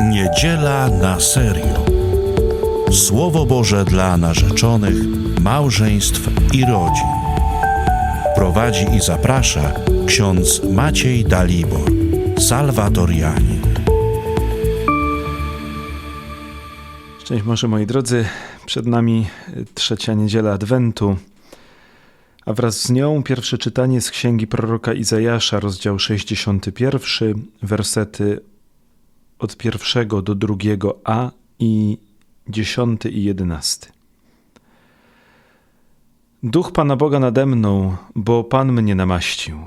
Niedziela na serio. Słowo Boże dla narzeczonych, małżeństw i rodzin. Prowadzi i zaprasza ksiądz Maciej Dalibor, salwatorianin. Szczęść Boże moi drodzy, przed nami trzecia niedziela Adwentu, a wraz z nią pierwsze czytanie z księgi proroka Izajasza, rozdział 61, wersety od pierwszego do drugiego a i dziesiąty i jedenasty. Duch Pana Boga nade mną, bo Pan mnie namaścił.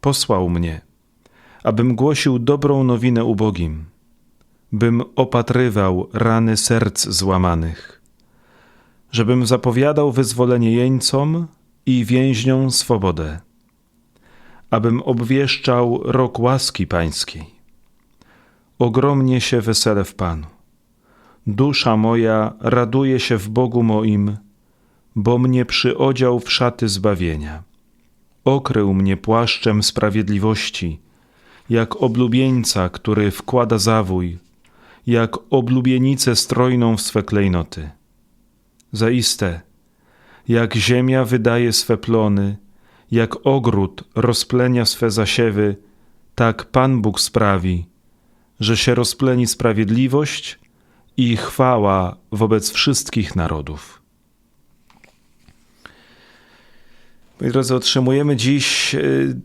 Posłał mnie, abym głosił dobrą nowinę ubogim, bym opatrywał rany serc złamanych, żebym zapowiadał wyzwolenie jeńcom i więźniom swobodę, abym obwieszczał rok łaski pańskiej ogromnie się wesele w Panu. Dusza moja raduje się w Bogu moim, bo mnie przyodział w szaty zbawienia. Okrył mnie płaszczem sprawiedliwości, jak oblubieńca, który wkłada zawój, jak oblubienicę strojną w swe klejnoty. Zaiste, jak ziemia wydaje swe plony, jak ogród rozplenia swe zasiewy, tak Pan Bóg sprawi, że się rozpleni sprawiedliwość i chwała wobec wszystkich narodów. Moi drodzy, otrzymujemy dziś, y,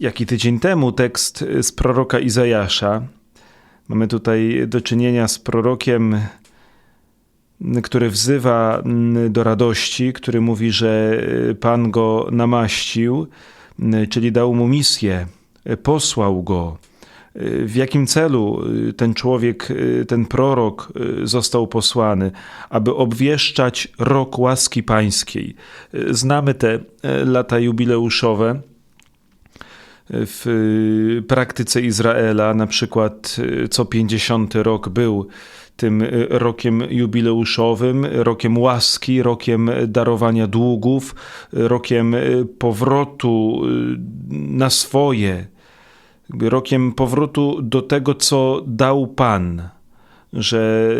jak i tydzień temu, tekst z proroka Izajasza. Mamy tutaj do czynienia z prorokiem, który wzywa do radości, który mówi, że Pan go namaścił, czyli dał mu misję, posłał go w jakim celu y, ten człowiek, y, ten prorok y, został posłany, aby obwieszczać rok łaski pańskiej. Znamy te lata jubileuszowe w praktyce Izraela, na przykład co 50 rok był tym rokiem jubileuszowym, rokiem łaski, rokiem darowania długów, rokiem powrotu na swoje rokiem powrotu do tego, co dał Pan, że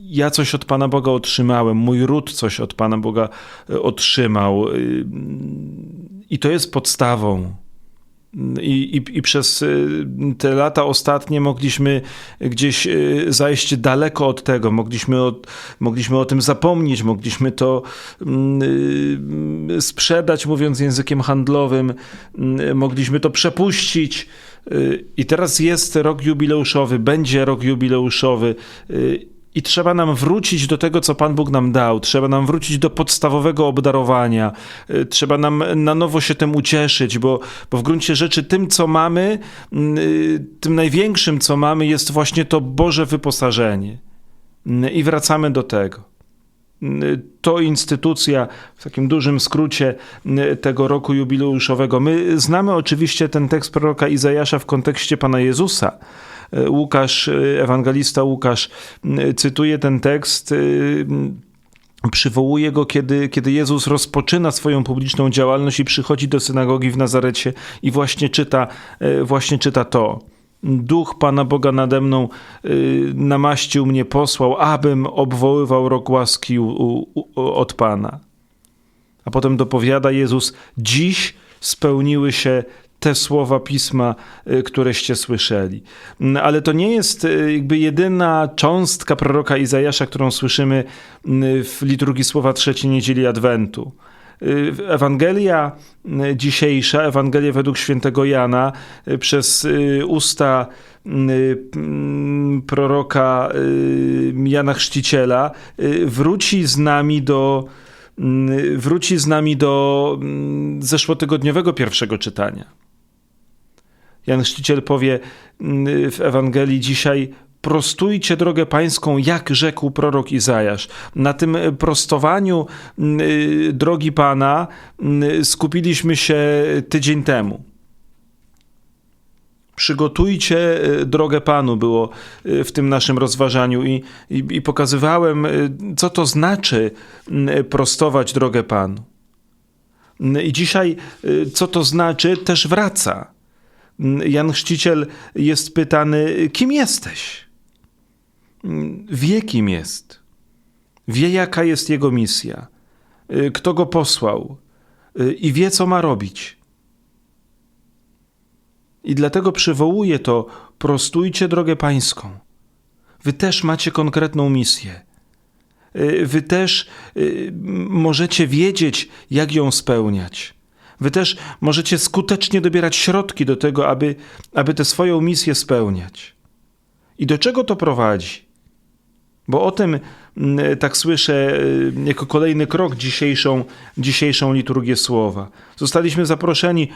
ja coś od Pana Boga otrzymałem, mój ród coś od Pana Boga otrzymał. I to jest podstawą i, i, I, przez y, te lata ostatnie mogliśmy gdzieś y, zajść daleko od tego, mogliśmy, od, mogliśmy o tym zapomnieć, mogliśmy to mm, y, sprzedać, mówiąc językiem handlowym, mogliśmy to przepuścić. I teraz jest rok jubileuszowy, będzie rok jubileuszowy i trzeba nam wrócić do tego, co Pan Bóg nam dał. Trzeba nam wrócić do podstawowego obdarowania. Y, trzeba nam na nowo się tym ucieszyć, bo, bo w gruncie rzeczy tym, co mamy, y, tym największym, co mamy, jest właśnie to Boże wyposażenie. Y, I wracamy do tego. To instytucja, w takim dużym skrócie tego roku jubileuszowego. My znamy oczywiście ten tekst proroka Izajasza w kontekście Pana Jezusa Łukasz, ewangelista Łukasz cytuje ten tekst przywołuje go, kiedy, kiedy Jezus rozpoczyna swoją publiczną działalność i przychodzi do synagogi w Nazarecie i właśnie czyta, właśnie czyta to. Duch Pana Boga nade mną namaścił mnie, posłał, abym obwoływał rok łaski u, u, od Pana. A potem dopowiada Jezus, dziś spełniły się te słowa pisma, y, któreście słyszeli. Mm, ale to nie jest y, jakby jedyna cząstka proroka Izajasza, którą słyszymy y, w liturgii słowa trzeciej niedzieli Adwentu. Ewangelia dzisiejsza, Ewangelia według świętego Jana, przez usta proroka Jana Chrzciciela, wróci z nami do wróci z nami do zeszłotygodniowego pierwszego czytania. Jan Chrzciciel powie mm, w Ewangelii dzisiaj: prostujcie drogę pańską, jak rzekł prorok Izajasz. Na tym prostowaniu mm, drogi Pana mm, skupiliśmy się tydzień temu. Przygotujcie e, drogę Panu, było e, w tym naszym rozważaniu, i, i, i pokazywałem, co to znaczy prostować drogę Panu. I dzisiaj, co to znaczy, też wraca Jan Chrzciciel jest pytany, kim jesteś? Wie, kim jest. Wie, jaka jest jego misja, kto go posłał i wie, co ma robić. I dlatego przywołuje to: prostujcie drogę pańską. Wy też macie konkretną misję. Wy też możecie wiedzieć, jak ją spełniać. Wy też możecie skutecznie dobierać środki do tego, aby, aby tę swoją misję spełniać. I do czego to prowadzi? Bo o tym, tak słyszę, jako kolejny krok dzisiejszą, dzisiejszą liturgię słowa. Zostaliśmy zaproszeni,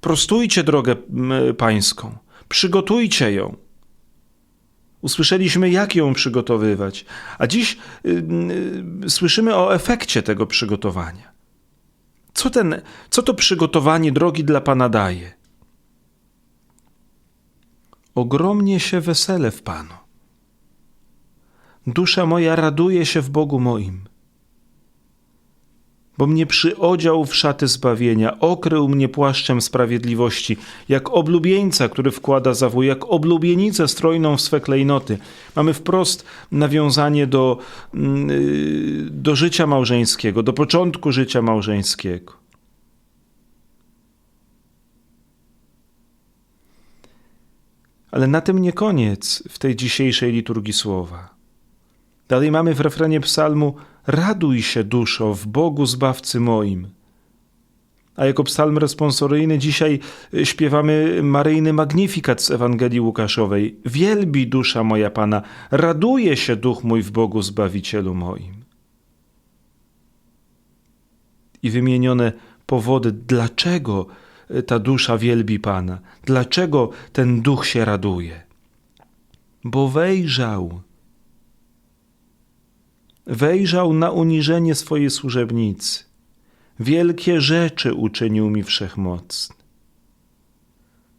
prostujcie drogę pańską, przygotujcie ją. Usłyszeliśmy, jak ją przygotowywać, a dziś y, y, słyszymy o efekcie tego przygotowania. Co, ten, co to przygotowanie drogi dla Pana daje? Ogromnie się wesele w Panu. Dusza moja raduje się w Bogu moim, bo mnie przyodział w szaty zbawienia, okrył mnie płaszczem sprawiedliwości, jak oblubieńca, który wkłada zawój, jak oblubienicę strojną w swe klejnoty. Mamy wprost nawiązanie do, do życia małżeńskiego, do początku życia małżeńskiego. Ale na tym nie koniec w tej dzisiejszej liturgii słowa. Dalej mamy w refrenie psalmu Raduj się, duszo, w Bogu Zbawcy moim. A jako psalm responsoryjny dzisiaj śpiewamy maryjny magnifikat z Ewangelii Łukaszowej. Wielbi dusza moja Pana, raduje się duch mój w Bogu Zbawicielu moim. I wymienione powody, dlaczego ta dusza wielbi Pana, dlaczego ten duch się raduje. Bo wejrzał, wejrzał na uniżenie swojej służebnicy. Wielkie rzeczy uczynił mi wszechmocny.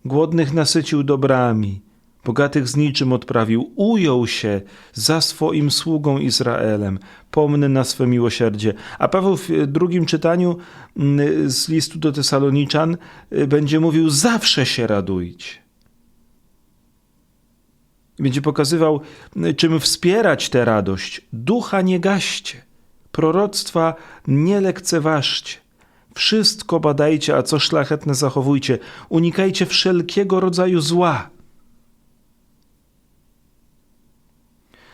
Głodnych nasycił dobrami, bogatych z niczym odprawił, ujął się za swoim sługą Izraelem, pomny na swe miłosierdzie. A Paweł w drugim czytaniu mm, z listu do Tesaloniczan y, będzie mówił: Zawsze się radujcie. Będzie pokazywał, czym wspierać tę radość. Ducha nie gaście, proroctwa nie lekceważcie. Wszystko badajcie, a co szlachetne zachowujcie. Unikajcie wszelkiego rodzaju zła.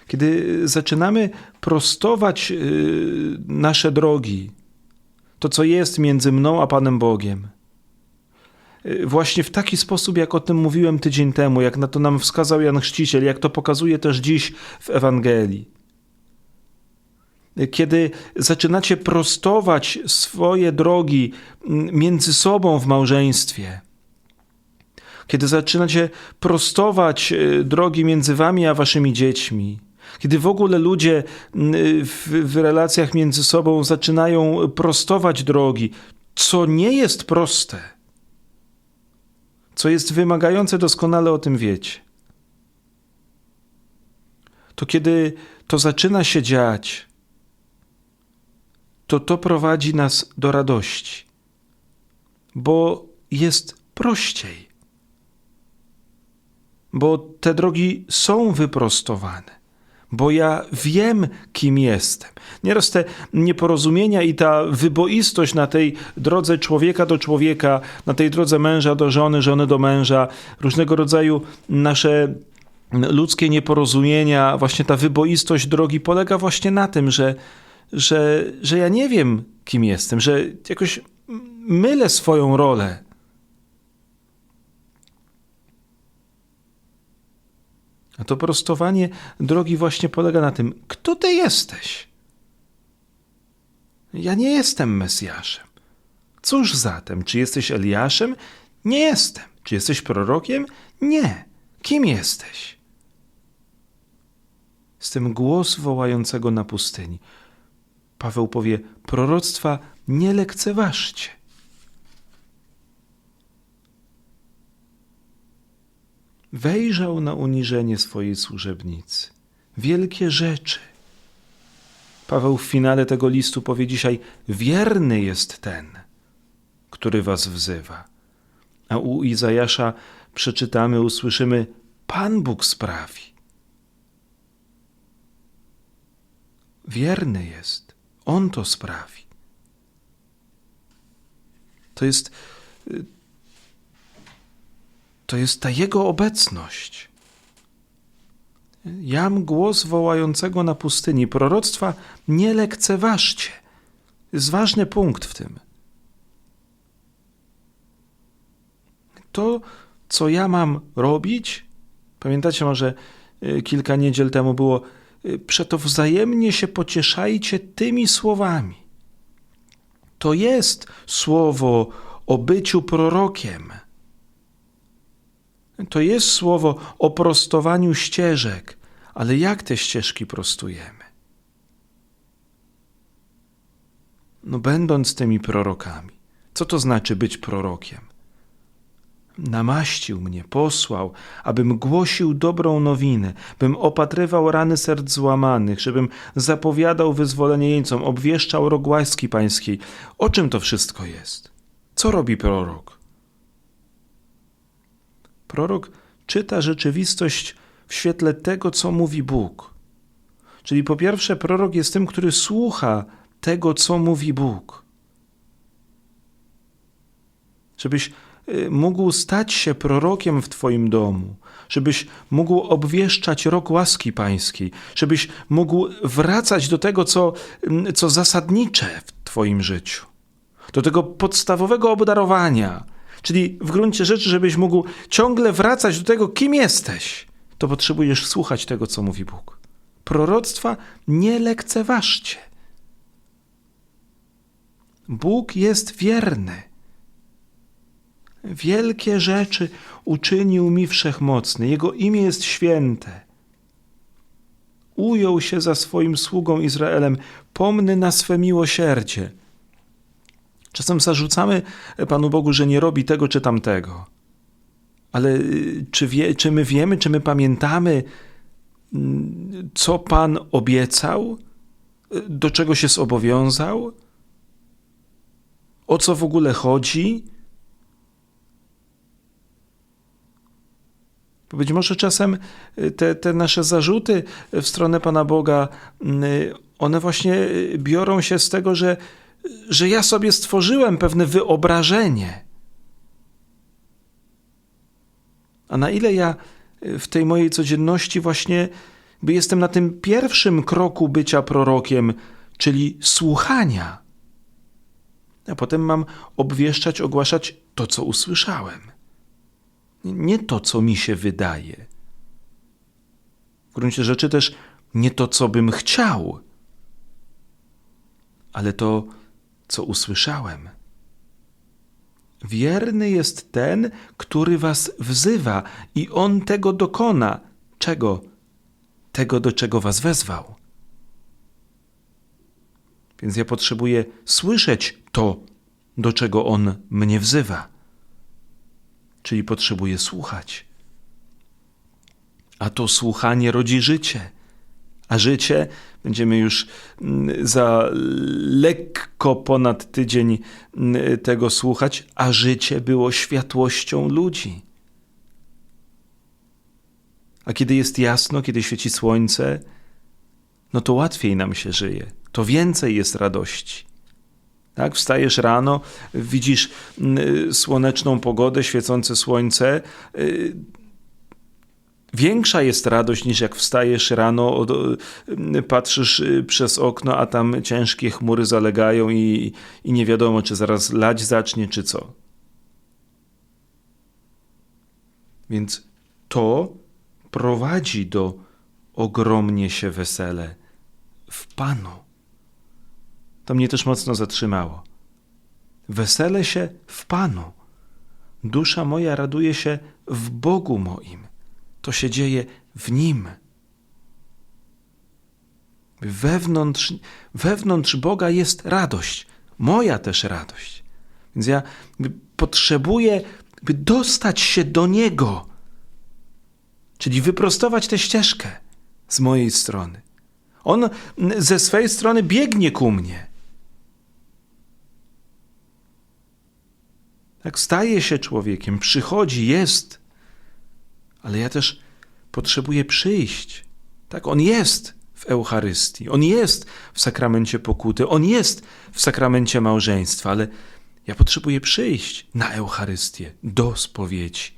Kiedy zaczynamy prostować y, nasze drogi, to co jest między mną a Panem Bogiem, właśnie w taki sposób, jak o tym mówiłem tydzień temu, jak na to nam wskazał Jan Chrzciciel, jak to pokazuje też dziś w Ewangelii. Kiedy zaczynacie prostować swoje drogi między sobą w małżeństwie, kiedy zaczynacie prostować y, drogi między wami a waszymi dziećmi, kiedy w ogóle ludzie w, w, relacjach między sobą zaczynają prostować drogi, co nie jest proste, co jest wymagające, doskonale o tym wiecie. To kiedy to zaczyna się dziać, to to prowadzi nas do radości, bo jest prościej, bo te drogi są wyprostowane bo ja wiem, kim jestem. Nieraz te nieporozumienia i ta wyboistość na tej drodze człowieka do człowieka, na tej drodze męża do żony, żony do męża, różnego rodzaju nasze ludzkie nieporozumienia, właśnie ta wyboistość drogi polega właśnie na tym, że, że, że ja nie wiem, kim jestem, że jakoś mylę swoją rolę. A to prostowanie drogi właśnie polega na tym, kto ty jesteś? Ja nie jestem Mesjaszem. Cóż zatem, czy jesteś Eliaszem? Nie jestem. Czy jesteś prorokiem? Nie. Kim jesteś? Jestem głos wołającego na pustyni. Paweł powie: proroctwa nie lekceważcie. Wejrzał na uniżenie swojej służebnicy. Wielkie rzeczy. Paweł w finale tego listu powie dzisiaj: Wierny jest ten, który was wzywa. A u Izajasza przeczytamy, usłyszymy: Pan Bóg sprawi. Wierny jest, On to sprawi. To jest, y, to jest ta Jego obecność. Jam głos wołającego na pustyni. Proroctwa nie lekceważcie. Jest ważny punkt w tym. To, co ja mam robić, pamiętacie może y, kilka niedziel temu było, y, przeto wzajemnie się pocieszajcie tymi słowami. To jest słowo o byciu prorokiem. To jest słowo o prostowaniu ścieżek, ale jak te ścieżki prostujemy? No, będąc tymi prorokami. Co to znaczy być prorokiem? Namaścił mnie, posłał, abym głosił dobrą nowinę, bym opatrywał rany serc złamanych, żebym zapowiadał wyzwolenie jeńcom, obwieszczał rok łaski pańskiej. O czym to wszystko jest? Co robi prorok? Prorok czyta rzeczywistość w świetle tego, co mówi Bóg. Czyli po pierwsze, prorok jest tym, który słucha tego, co mówi Bóg. Żebyś y, mógł stać się prorokiem w Twoim domu, żebyś mógł obwieszczać rok łaski pańskiej, żebyś mógł wracać do tego, co, mm, co zasadnicze w Twoim życiu, do tego podstawowego obdarowania, czyli w gruncie rzeczy, żebyś mógł ciągle wracać do tego, kim jesteś, to potrzebujesz słuchać tego, co mówi Bóg. Proroctwa nie lekceważcie. Bóg jest wierny. Wielkie rzeczy uczynił mi wszechmocny. Jego imię jest święte. Ujął się za swoim sługą Izraelem, pomny na swe miłosierdzie. Czasem zarzucamy Panu Bogu, że nie robi tego czy tamtego. Ale y, czy, wie, czy my wiemy, czy my pamiętamy, mm, co Pan obiecał, Y, do czego się zobowiązał, o co w ogóle chodzi? Bo być może czasem y, te, te nasze zarzuty w stronę Pana Boga, y, one właśnie y, biorą się z tego, że, że ja sobie stworzyłem pewne wyobrażenie. A na ile ja w tej mojej codzienności właśnie by jestem na tym pierwszym kroku bycia prorokiem, czyli słuchania. A potem mam obwieszczać, ogłaszać to, co usłyszałem nie to, co mi się wydaje. W gruncie rzeczy też nie to, co bym chciał, ale to, co usłyszałem. Wierny jest ten, który was wzywa, i on tego dokona. Czego? Tego, do czego was wezwał. Więc ja potrzebuję słyszeć to, do czego on mnie wzywa czyli potrzebuje słuchać. A to słuchanie rodzi życie. A życie, będziemy już mm, za lekko ponad tydzień mm, tego słuchać, a życie było światłością ludzi. A kiedy jest jasno, kiedy świeci słońce, no to łatwiej nam się żyje, to więcej jest radości. Tak, wstajesz rano, widzisz y, słoneczną pogodę, świecące słońce. Y, większa jest radość niż jak wstajesz rano, y, patrzysz przez okno, a tam ciężkie chmury zalegają i, i nie wiadomo, czy zaraz lać zacznie, czy co. Więc to prowadzi do ogromnie się wesele w Panu. To mnie też mocno zatrzymało. Wesele się w Panu. Dusza moja raduje się w Bogu moim. To się dzieje w Nim. Wewnątrz, wewnątrz Boga jest radość, moja też radość. Więc ja potrzebuję, by dostać się do Niego, czyli wyprostować tę ścieżkę z mojej strony. On ze swej strony biegnie ku mnie. Jak staje się człowiekiem, przychodzi, jest, ale ja też potrzebuję przyjść. Tak, on jest w Eucharystii, on jest w sakramencie pokuty, on jest w sakramencie małżeństwa, ale ja potrzebuję przyjść na Eucharystię, do spowiedzi,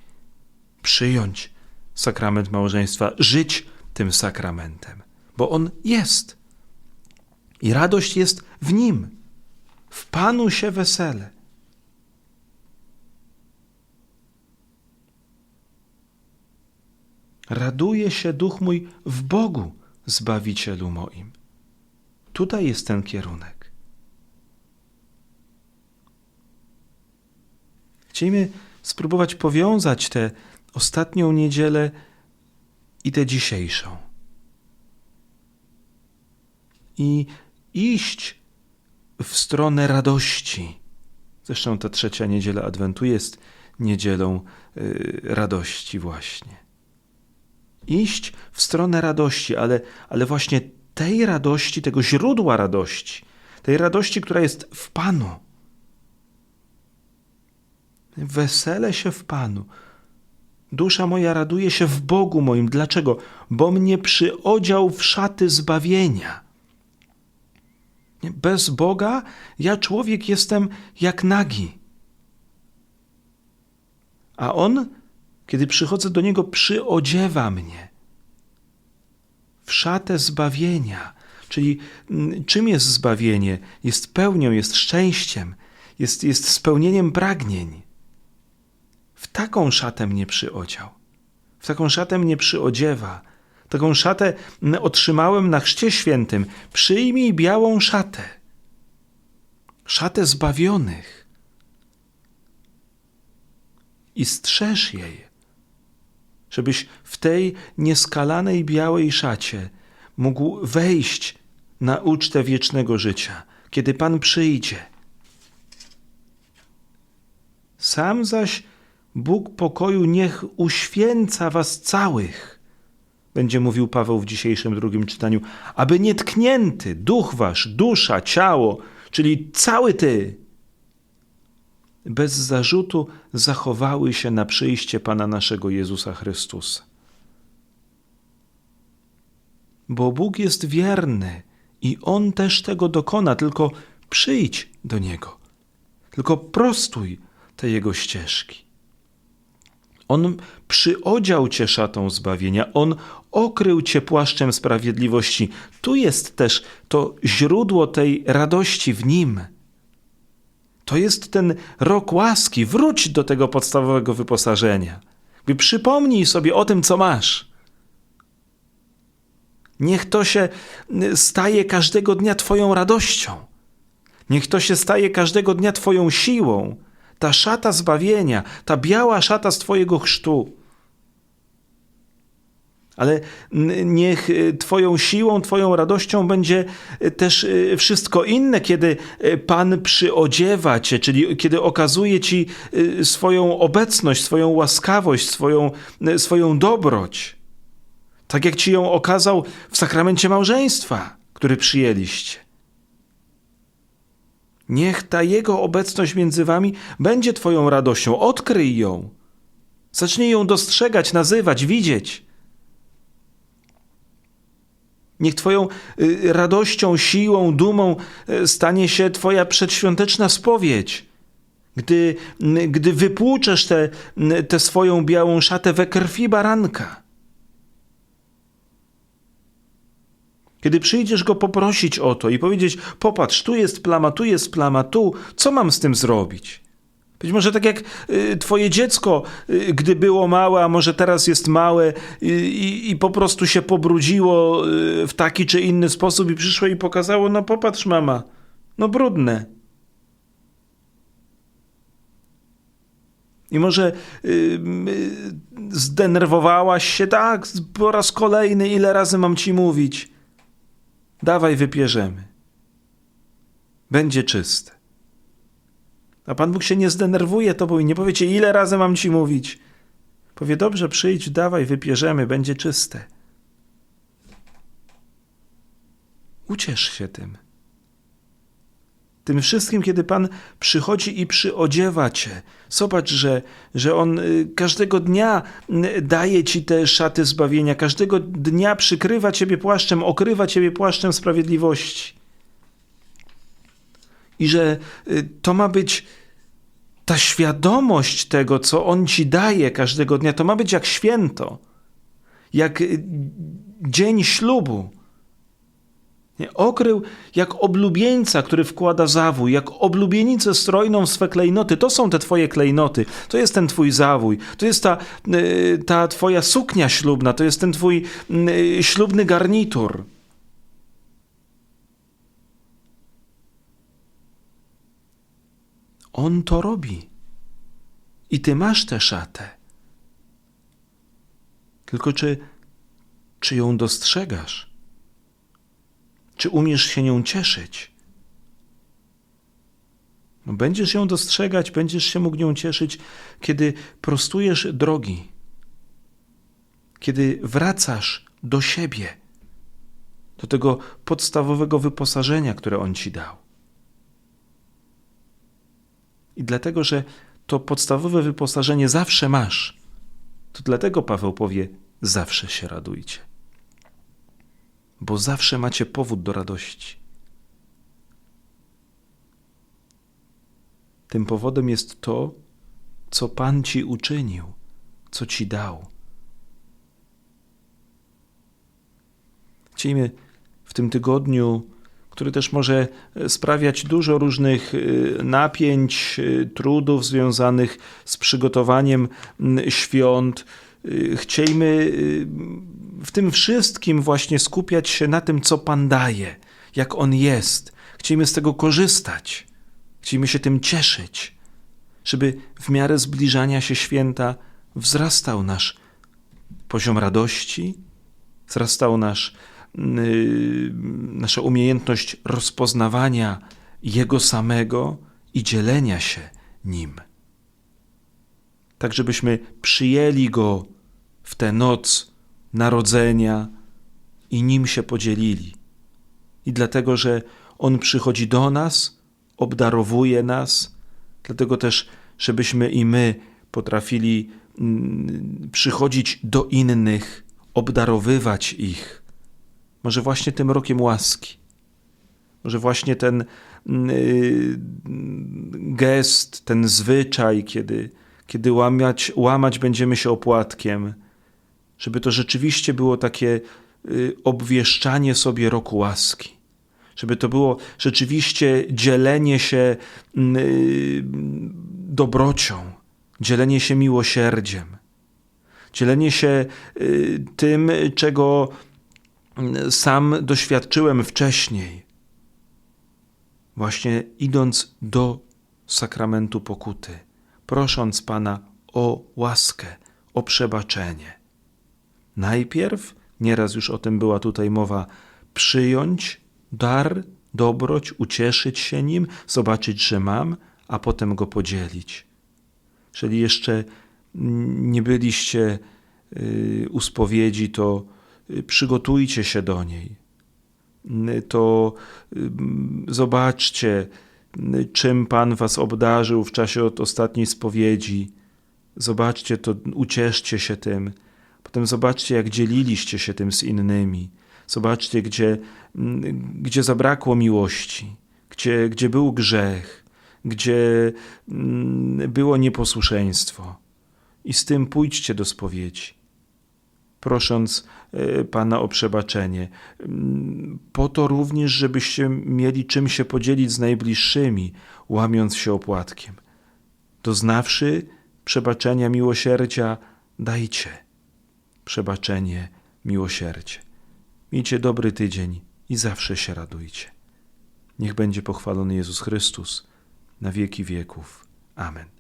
przyjąć sakrament małżeństwa, żyć tym sakramentem, bo on jest. I radość jest w nim. W Panu się wesele. Raduje się duch mój w Bogu, Zbawicielu moim. Tutaj jest ten kierunek. Chcielibyśmy spróbować powiązać tę ostatnią niedzielę i tę dzisiejszą. I iść w stronę radości. Zresztą ta trzecia niedziela Adwentu jest niedzielą y, radości, właśnie. Iść w stronę radości, ale, ale właśnie tej radości, tego źródła radości, tej radości, która jest w Panu. Wesele się w Panu. Dusza moja raduje się w Bogu moim. Dlaczego? Bo mnie przyodział w szaty zbawienia. Bez Boga ja człowiek jestem jak nagi. A On, kiedy przychodzę do Niego, przyodziewa mnie w szatę zbawienia. Czyli mm, czym jest zbawienie? Jest pełnią, jest szczęściem, jest, jest spełnieniem pragnień. W taką szatę mnie przyodział. W taką szatę mnie przyodziewa. Taką szatę otrzymałem na chrzcie świętym. Przyjmij białą szatę. Szatę zbawionych. I strzeż jej, żebyś w tej nieskalanej białej szacie mógł wejść na ucztę wiecznego życia, kiedy Pan przyjdzie. Sam zaś Bóg pokoju niech uświęca was całych, będzie mówił Paweł w dzisiejszym drugim czytaniu, aby nietknięty duch wasz, dusza, ciało, czyli cały ty, bez zarzutu zachowały się na przyjście Pana naszego Jezusa Chrystusa. Bo Bóg jest wierny i On też tego dokona, tylko przyjdź do Niego, tylko prostuj te Jego ścieżki. On przyodział cię szatą zbawienia, On okrył cię płaszczem sprawiedliwości. Tu jest też to źródło tej radości w Nim. To jest ten rok łaski. Wróć do tego podstawowego wyposażenia. By przypomnij sobie o tym, co masz. Niech to się staje każdego dnia Twoją radością. Niech to się staje każdego dnia Twoją siłą ta szata zbawienia, ta biała szata z Twojego chrztu. Ale niech y, Twoją siłą, Twoją radością będzie y, też y, wszystko inne, kiedy Pan przyodziewa Cię, czyli kiedy okazuje Ci swoją obecność, swoją łaskawość, swoją, swoją dobroć. Tak jak Ci ją okazał w sakramencie małżeństwa, który przyjęliście. Niech ta Jego obecność między wami będzie Twoją radością. Odkryj ją. Zacznij ją dostrzegać, nazywać, widzieć. Niech Twoją y, radością, siłą, dumą y, stanie się Twoja przedświąteczna spowiedź. Gdy, gdy wypłuczesz tę swoją białą szatę we krwi baranka. Kiedy przyjdziesz go poprosić o to i powiedzieć: Popatrz, tu jest plama, tu jest plama, tu, co mam z tym zrobić? Być może tak jak y, twoje dziecko, y, gdy było małe, a może teraz jest małe y, i, i po prostu się pobrudziło w taki czy inny sposób i przyszło i pokazało: No popatrz, mama, no brudne. I może y, y, zdenerwowałaś się, tak, po raz kolejny, ile razy mam ci mówić. Dawaj, wypierzemy. Będzie czyste. A Pan Bóg się nie zdenerwuje tobą i nie powie ci, ile razy mam ci mówić. Powie, dobrze, przyjdź, dawaj, wypierzemy, będzie czyste. Uciesz się tym. Tym wszystkim, kiedy Pan przychodzi i przyodziewa Cię. Zobacz, że, że On y, każdego dnia y, daje Ci te szaty zbawienia, każdego dnia przykrywa Ciebie płaszczem, okrywa Ciebie płaszczem sprawiedliwości. I że y, to ma być ta świadomość tego, co On Ci daje każdego dnia, to ma być jak święto, jak y, dzień ślubu. Nie? Okrył jak oblubieńca, który wkłada zawój, jak oblubienicę strojną swe klejnoty. To są te twoje klejnoty, to jest ten twój zawój, to jest ta, y, ta twoja suknia ślubna, to jest ten twój y, ślubny garnitur. On to robi. I ty masz tę szatę. Tylko czy, czy ją dostrzegasz? Czy umiesz się nią cieszyć? No, Będziesz ją dostrzegać, będziesz się mógł nią cieszyć, kiedy prostujesz drogi, kiedy wracasz do siebie, do tego podstawowego wyposażenia, które On ci dał. I dlatego, że to podstawowe wyposażenie zawsze masz, to dlatego Paweł powie: zawsze się radujcie bo zawsze macie powód do radości. Tym powodem jest to, co Pan ci uczynił, co ci dał. Chcielibyśmy w tym tygodniu, który też może sprawiać dużo różnych y, napięć, y, trudów związanych z przygotowaniem świąt, y, chcielibyśmy w tym wszystkim właśnie skupiać się na tym, co Pan daje, jak On jest. Chcielibyśmy z tego korzystać, chcielibyśmy się tym cieszyć, żeby w miarę zbliżania się święta wzrastał nasz poziom radości, wzrastał nasz, nasza umiejętność rozpoznawania Jego samego i dzielenia się Nim. Tak, żebyśmy przyjęli Go w tę noc, narodzenia i nim się podzielili. I dlatego, że On przychodzi do nas, obdarowuje nas, dlatego też, żebyśmy i my potrafili mm, przychodzić do innych, obdarowywać ich. Może właśnie tym rokiem łaski. Może właśnie ten y, gest, ten zwyczaj, kiedy, kiedy łamać, łamać będziemy się opłatkiem żeby to rzeczywiście było takie y, obwieszczanie sobie roku łaski. Żeby to było rzeczywiście dzielenie się y, dobrocią, dzielenie się miłosierdziem, dzielenie się y, tym, czego sam doświadczyłem wcześniej. Właśnie idąc do sakramentu pokuty, prosząc Pana o łaskę, o przebaczenie. Najpierw, nieraz już o tym była tutaj mowa, przyjąć dar, dobroć, ucieszyć się nim, zobaczyć, że mam, a potem go podzielić. Jeżeli jeszcze nie byliście y, u spowiedzi, to przygotujcie się do niej. To zobaczcie, czym Pan Was obdarzył w czasie od ostatniej spowiedzi. Zobaczcie to, ucieszcie się tym. Potem zobaczcie, jak dzieliliście się tym z innymi. Zobaczcie, gdzie, mm, gdzie zabrakło miłości, gdzie, gdzie był grzech, gdzie mm, było nieposłuszeństwo. I z tym pójdźcie do spowiedzi, prosząc e, Pana o przebaczenie. Mm, po to również, żebyście mieli czym się podzielić z najbliższymi, łamiąc się opłatkiem. Doznawszy przebaczenia, miłosierdzia, dajcie przebaczenie, miłosierdzie. Miejcie dobry tydzień i zawsze się radujcie. Niech będzie pochwalony Jezus Chrystus na wieki wieków. Amen.